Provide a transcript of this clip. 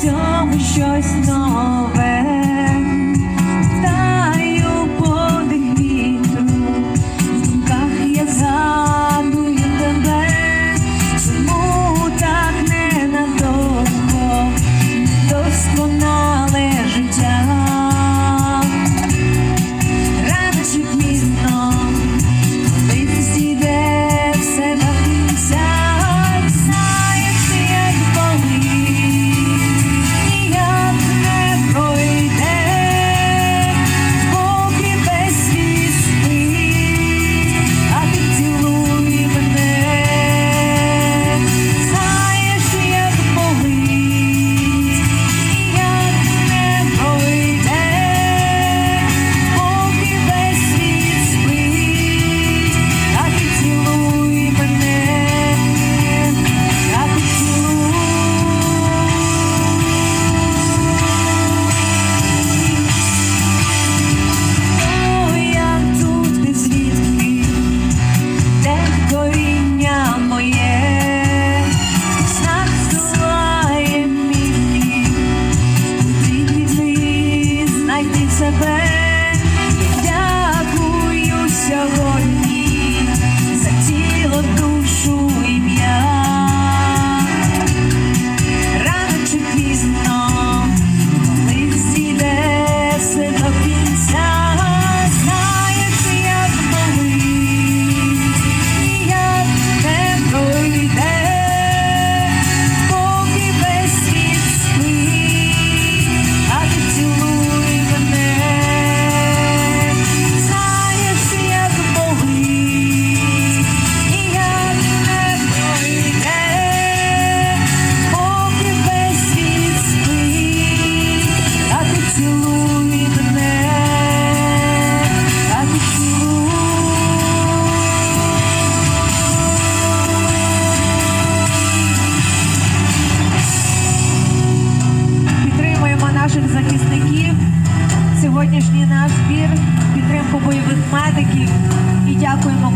цьому щось нове. saber. наших захисників, сьогоднішній наш збір, підтримку бойових медиків і дякуємо.